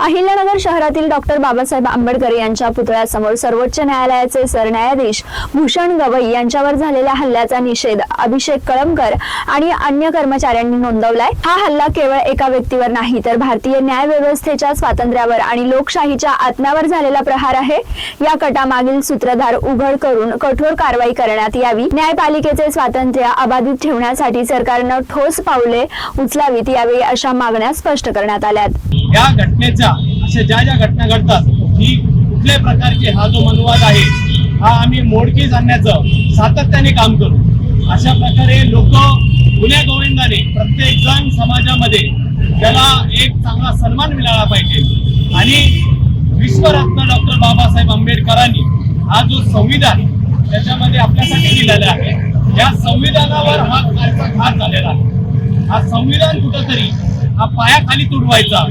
अहिल्यानगर शहरातील डॉक्टर बाबासाहेब आंबेडकर यांच्या पुतळ्यासमोर सर्वोच्च न्यायालयाचे सरन्यायाधीश भूषण गवई यांच्यावर झालेल्या हल्ल्याचा निषेध अभिषेक कळमकर आणि अन्य कर्मचाऱ्यांनी नोंदवलाय. हा हल्ला केवळ एका व्यक्तीवर नाही तर भारतीय न्याय व्यवस्थेच्या स्वातंत्र्यावर आणि लोकशाहीच्या आत्म्यावर झालेला प्रहार आहे. या कटामागील सूत्रधार उघड करून कठोर कारवाई करण्यात यावी. न्यायपालिकेचे स्वातंत्र्य अबाधित ठेवण्यासाठी सरकारनं ठोस पावले उचलावीत यावेळी अशा मागण्या स्पष्ट करण्यात आल्यात. या घटनेच्या अशा ज्या ज्या घटना घडतात ही कुठल्याही प्रकारचे हा जो मनुवाद आहे हा आम्ही मोडकी आणण्याचं सातत्याने काम करू. अशा प्रकारे लोक गुन्ह्या गोविंदाने प्रत्येक जण समाजामध्ये त्याला एक चांगला सन्मान मिळाला पाहिजे. आणि विश्वरत्न डॉक्टर बाबासाहेब आंबेडकरांनी हा जो संविधान त्याच्यामध्ये आपल्यासाठी दिलेला आहे या संविधानावर हा खालचा घात झालेला आहे. हा संविधान कुठंतरी हा पायाखाली तुडवायचा.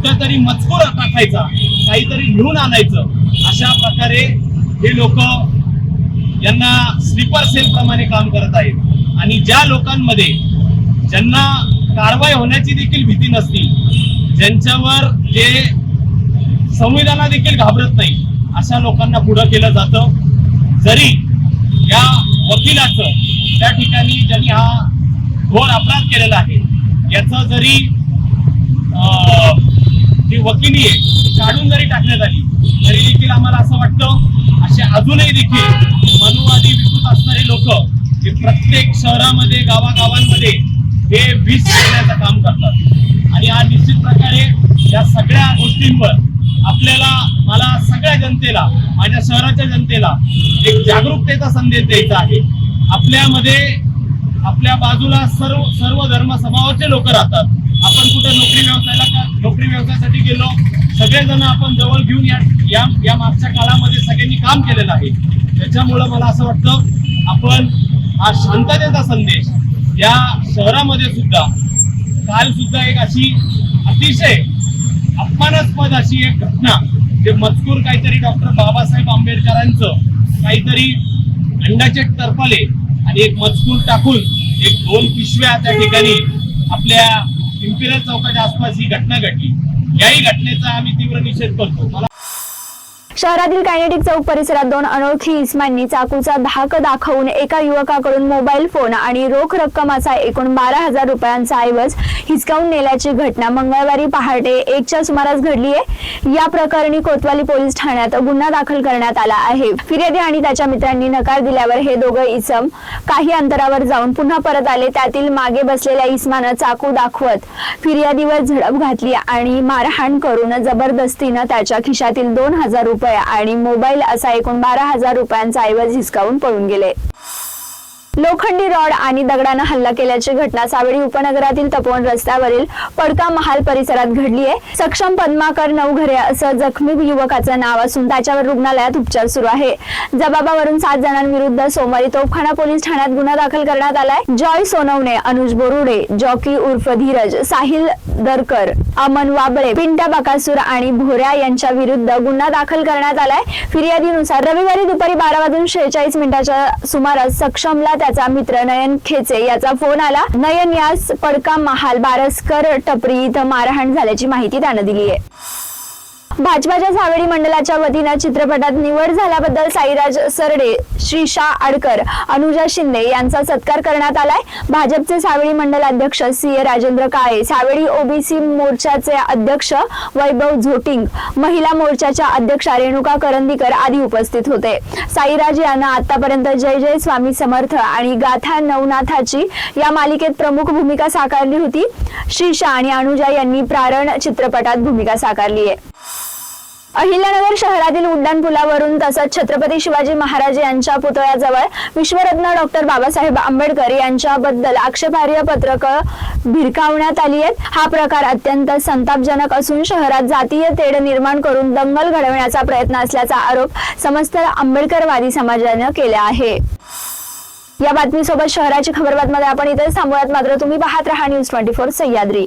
कुठंतरी मजकूर टाकायचा काहीतरी लिहून आणायचं. अशा प्रकारे हे लोक यांना स्लीपर सेल प्रमाणे काम करत आहेत. आणि ज्या लोकांमध्ये ज्यांना कारवाई होण्याची देखील भीती नसती ज्यांच्यावर जे संविधाना देखील घाबरत नाही अशा लोकांना पुढं केलं जातं. जरी या वकिलाचं त्या ठिकाणी ज्यांनी हा घोर अपराध केलेला आहे याचं जरी जी वकिली आहे काढून जरी टाकण्यात आली तरी देखील आम्हाला असं वाटतं असे अजूनही देखील मनुवादी विकृत असणारे लोक हे प्रत्येक शहरामध्ये गावागावांमध्ये हे वीज देण्याचं काम करतात. आणि हा निश्चित प्रकारे या सगळ्या गोष्टींवर आपल्याला मला सगळ्या जनतेला माझ्या शहराच्या जनतेला एक जागरूकतेचा संदेश द्यायचा आहे. आपल्यामध्ये आपल्या बाजूला सर्व सर्व धर्म स्वभावाचे लोक राहतात. आपण कुठे नोकरी व्यवसायाला नोकरी व्यवसायासाठी गेलो. सगळेजण आपण जवळ घेऊन या या या मागच्या काळामध्ये सगळ्यांनी काम केलेलं आहे. त्याच्यामुळं मला असं वाटतं आपण हा शांततेचा संदेश या शहरामध्ये सुद्धा काल सुद्धा एक अशी अतिशय अपमानास्पद अशी एक घटना जे मजकूर काहीतरी डॉक्टर बाबासाहेब आंबेडकरांचं काहीतरी अंडाचे तरफले आणि एक मजकूर टाकून एक दोन पिशव्या त्या ठिकाणी आपल्या इम्पिरियल चौकाच्या आसपास ही घटना घडली. याही घटनेचा आम्ही तीव्र निषेध करतो. मला शहरातील कायनेटिक चौक परिसरात दोन अनोळखी इस्मांनी चाकूचा धाक दाखवून एका युवकाकडून मोबाईल फोन आणि रोख रक्कमाचा एकूण बारा हजार रुपयांचा ऐवज हिसकावून नेल्याची घटना मंगळवारी पहाटे एकच्या सुमारास घडली आहे. या प्रकरणी कोतवाली पोलीस ठाण्यात गुन्हा दाखल करण्यात आला आहे. फिर्यादी आणि त्याच्या मित्रांनी नकार दिल्यावर हे दोघं इसम काही अंतरावर जाऊन पुन्हा परत आले. त्यातील मागे बसलेल्या इसमानं चाकू दाखवत फिर्यादीवर झडप घातली आणि मारहाण करून जबरदस्तीनं त्याच्या खिशातील दोन हजार रुपये आणि मोबाईल असा एकूण बारा हजार रुपयांचा ऐवज हिसकावून पळून गेले. लोखंडी रॉड आणि दगडानं हल्ला केल्याची घटना सावेडी उपनगरातील तपोवन रस्त्यावरील पडका महाल परिसरात घडली आहे. सक्षम पद्माकर नवघरे असं जखमी युवकाचं नाव असून त्याच्यावर रुग्णालयात उपचार सुरू आहे. जबाबावरून सात जणांविरुद्ध सोमवारी तोफखाना पोलीस ठाण्यात गुन्हा दाखल करण्यात आलाय. जॉय सोनवणे अनुज बोरुडे जॉकी उर्फ धीरज साहिल दरकर अमन वाबळे पिंट्या बकासूर आणि भोऱ्या यांच्या विरुद्ध गुन्हा दाखल करण्यात आलाय. फिर्यादीनुसार रविवारी दुपारी बारा वाजून शेहेचाळीस मिनिटाच्या सुमारास सक्षमला त्याचा मित्र नयन खेचे याचा फोन आला. नयन यास पडका महाल बारसकर टपरी इथं मारहाण झाल्याची माहिती त्यानं दिली आहे भाजपाच्या सावेडी मंडळाच्या वतीनं चित्रपटात निवड झाल्याबद्दल साईराज सरडे श्रीशा आडकर अनुजा शिंदे यांचा सत्कार करण्यात आलाय. भाजपचे सावेडी मंडल अध्यक्ष C A Rajendra Kale Savedi OBC मोर्चाचे अध्यक्ष वैभव झोटिंग महिला मोर्चाच्या अध्यक्षा रेणुका करंदीकर आदी उपस्थित होते. साईराज यांना आतापर्यंत जय जय स्वामी समर्थ आणि गाथा नवनाथाची या मालिकेत प्रमुख भूमिका साकारली होती. श्रीशा आणि अनुजा यांनी प्रारण चित्रपटात भूमिका साकारली आहे. अहिल्यानगर शहरातील उड्डाणपुलावरून तसंच छत्रपती शिवाजी महाराज यांच्या पुतळ्याजवळ विश्वरत्न डॉक्टर बाबासाहेब आंबेडकर यांच्याबद्दल आक्षेपार्ह पत्रक भिरकावण्यात आली आहेत. हा प्रकार अत्यंत संतापजनक असून शहरात जातीय तेढ निर्माण करून दंगल घडवण्याचा प्रयत्न असल्याचा आरोप समस्त आंबेडकरवादी समाजानं केला आहे. या बातमीसोबत शहराची खबरबातमध्ये आपण इथे थांबूयात. मात्र तुम्ही पाहत राहा न्यूज ट्वेंटी फोर सह्याद्री.